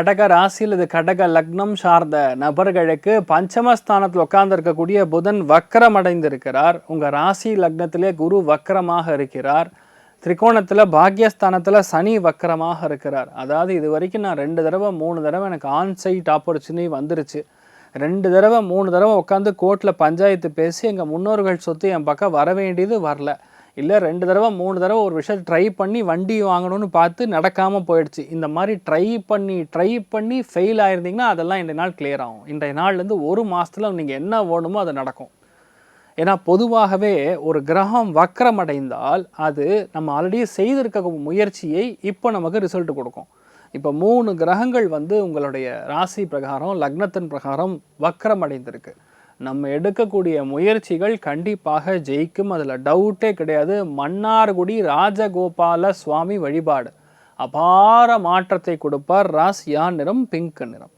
கடக ராசி அல்லது கடக லக்னம் சார்ந்த நபர்களுக்கு பஞ்சமஸ்தானத்தில் உட்கார்ந்துருக்கக்கூடிய புதன் வக்கரம் அடைந்திருக்கிறார் உங்கள் ராசி லக்னத்திலே குரு வக்கரமாக இருக்கிறார். திரிகோணத்தில் பாக்யஸ்தானத்தில் சனி வக்கரமாக இருக்கிறார். அதாவது இது வரைக்கும் நான் ரெண்டு தடவை மூணு தடவை எனக்கு ஆன்சைட் ஆப்பர்ச்சுனிட்டி வந்துருச்சு. ரெண்டு தடவை மூணு தடவை உட்காந்து கோர்ட்டில் பஞ்சாயத்து பேசி எங்கள் முன்னோர்கள் சொத்து என் பக்கம் வர வேண்டியது வரல. இல்லை ரெண்டு தடவை மூணு தடவை ஒரு விஷயத்தை ட்ரை பண்ணி வண்டி வாங்கணும்னு பார்த்து நடக்காமல் போயிடுச்சு. இந்த மாதிரி ட்ரை பண்ணி ட்ரை பண்ணி ஃபெயில் ஆயிருந்தீங்கன்னா அதெல்லாம் இன்றைய நாள் கிளியர் ஆகும். இன்றைய நாள்லேருந்து ஒரு மாதத்தில் நீங்கள் என்ன வேணுமோ அது நடக்கும். ஏன்னா பொதுவாகவே ஒரு கிரகம் வக்கரம் அடைந்தால் அது நம்ம ஆல்ரெடி செய்திருக்க முயற்சியை இப்போ நமக்கு ரிசல்ட் கொடுக்கும். இப்போ மூணு கிரகங்கள் வந்து உங்களுடைய ராசி பிரகாரம் லக்னத்தின் பிரகாரம் வக்கரம் அடைந்திருக்கு நம்ம எடுக்கக்கூடிய முயற்சிகள் கண்டிப்பாக ஜெயிக்கும். அதில் டவுட்டே கிடையாது. மன்னார்குடி ராஜகோபால சுவாமி வழிபாடு. அபார மாற்றத்தை கொடுப்பார் ராசியா நிறம் பிங்க் நிறம்.